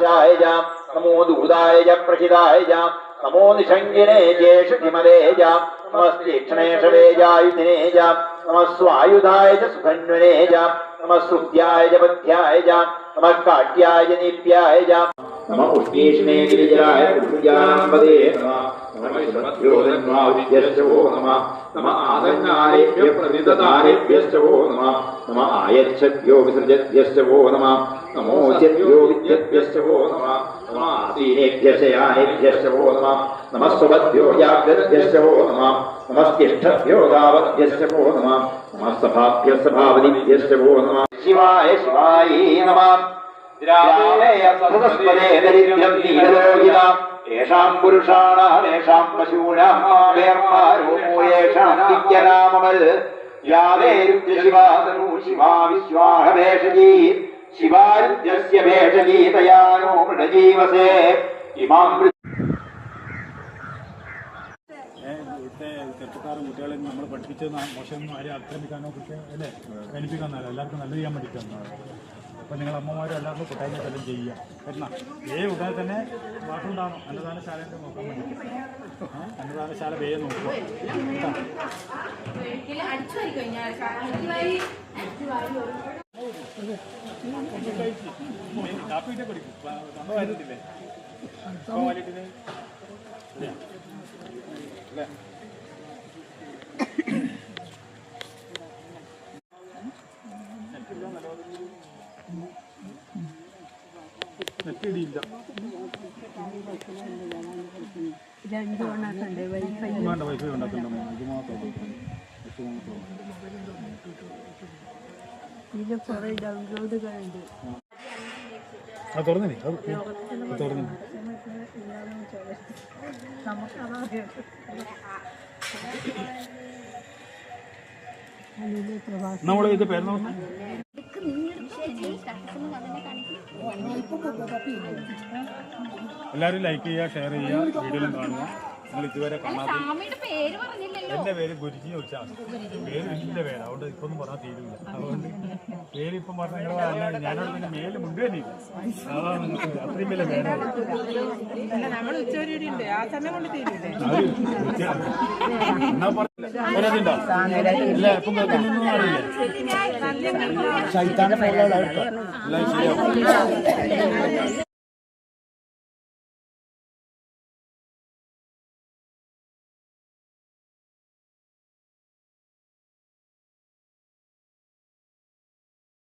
समोच्चाय जाम समोदूदाय च प्रचिदाय जाम, समो निषङ्गिने ज्येष किमदे जाम समस्तीक्ष्णे षडेजायुधिने बध्याय जाम काट्याय च नम उष्णीष्णे गिरिजराय पृथिव्यानन्दे नमोद्योन्वाभ्यश्च वो नम नम आसङ्गारेभ्य प्रनिदतारेभ्यश्च वो नम नम आयच्छद्यो विसृजद्भ्यश्च वो नम नमोचद्यो विद्यद्भ्यश्च वो नम नम आसीनेभ्यशयानेभ्यश्च वो नम नमः स्वभद्यो याभ्यश्च वो नम नमस्तिष्ठभ्यो गावद्भ्यश्च वो नम नमः सभाभ्यः सभावदिभ्यश्च वो नम शिवाय शिवाय नमः േഷാം പുരുഷാണേഷാം ശിവാ വിശ്വാഹഭേഷജീ ശിവാരുദ്യസ്യ മൃഡജീവസേ ചെറുപ്പക്കാരും കുട്ടികളെയും നമ്മൾ പഠിപ്പിച്ചത് മോശമൊന്നും ആരെയും ആക്രമിക്കാനോ കുട്ടി അല്ലേ? വേനിപ്പിക്കാനല്ല എല്ലാവർക്കും നല്ല ചെയ്യാൻ വേണ്ടിയിട്ടാണ്. അപ്പോൾ നിങ്ങൾ അമ്മമാരും എല്ലാവർക്കും കുട്ടികളെ എല്ലാം ചെയ്യുക. എന്നാൽ ഏ ഉടനെ തന്നെ വാക്കുണ്ടാകണം അന്നദാനശാലയൊക്കെ നോക്കാൻ ഏ? അന്നദാനശാല വേ നോക്കുക. നെറ്റിടിയില്ല. രണ്ട് വൈഫൈ വേണ്ട വൈഫൈ ഉണ്ടാക്കണ്ടോ ഇത് മാത്രം ഇത് മാത്രം ഇതിൽ കുറേ ഡൗൺലോഡുകളുണ്ട്. അത് തുറന്നില്ലേ അത് തുറന്നില്ലേ നമുക്കറിയാം അതിലെ പ്രവാസം നമ്മൾ ഇത് പേര് നോക്കാം എല്ലാവരും ലൈക്ക് ചെയ്യുക ഷെയർ ചെയ്യുക വീഡിയോയിലും കാണുക. നിങ്ങൾ ഇതുവരെ കാണാതെ സ്വാമിയുടെ പേര് പറഞ്ഞില്ലല്ലോ. എന്റെ പേര് ഗുരുജി ചോദിച്ചാൽ പേര് എന്റെ പേര്. അതുകൊണ്ട് ഇപ്പൊ ഒന്നും പറഞ്ഞാൽ തീരില്ല അതുകൊണ്ട് പേര് ഇപ്പം പറഞ്ഞാൽ ഞാനോട് പിന്നെ മേൽ മുണ്ടുവന്നില്ല അതാണ് അത്രയും വലിയ പേരാണ് എന്നാ പറഞ്ഞില്ല? ഇല്ല ഇപ്പം കേൾക്കുന്നൊന്നും അറിയില്ല. ശരിയാവും